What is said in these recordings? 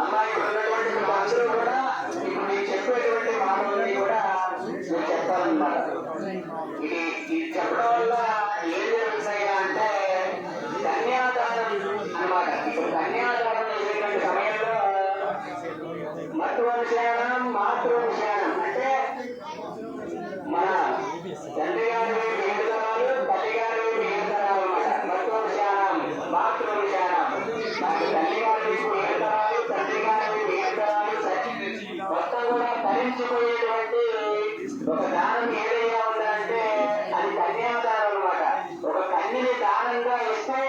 আমরা Thank you.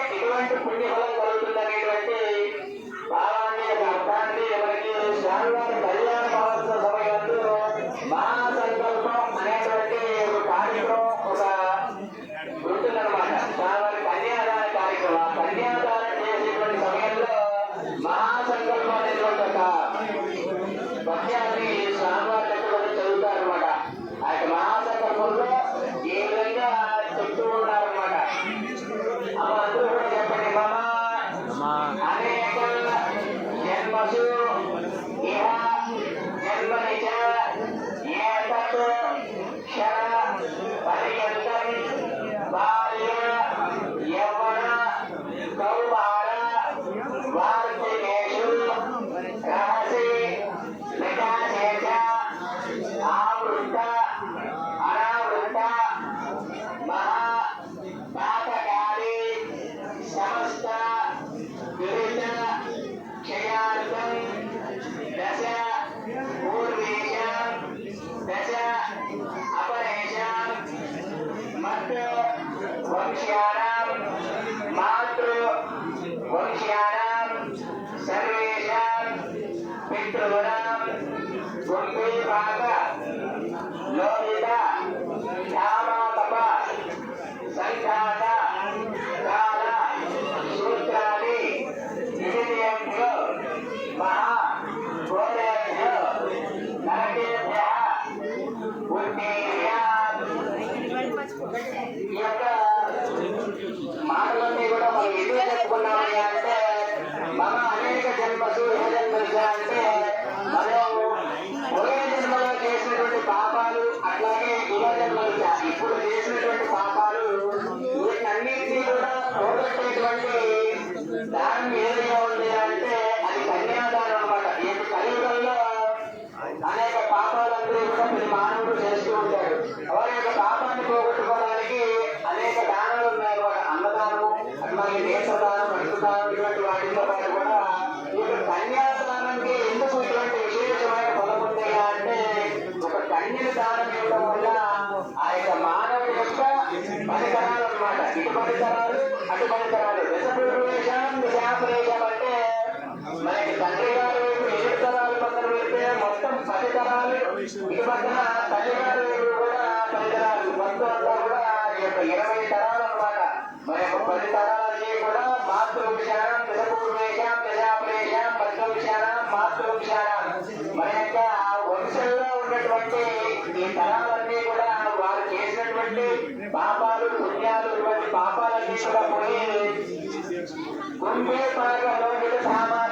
마세요. Obrigada. ఇటు పరిసరాలు అటు పరిసరాలు విషప్రవేశం విశాఖలేశం అంటే మనకి తండ్రి గారు వైపు ఏడు తరాలు పక్కన పెడితే మొత్తం పది తరాలు ఇటు పక్కన తల్లి గారు కూడా పది తరాలు మొత్తం అంతా కూడా ఈ యొక్క ఇరవై తరాలు అనమాట మన యొక్క పది తరాలన్నీ కూడా మాతృ విషయం విషపూర్వేశం విష కాబట్టి పాపాలు పుణ్యాలు ఇవన్నీ పాపాలన్నీ కూడా పోయి గుండె పాక లోపల సామాన్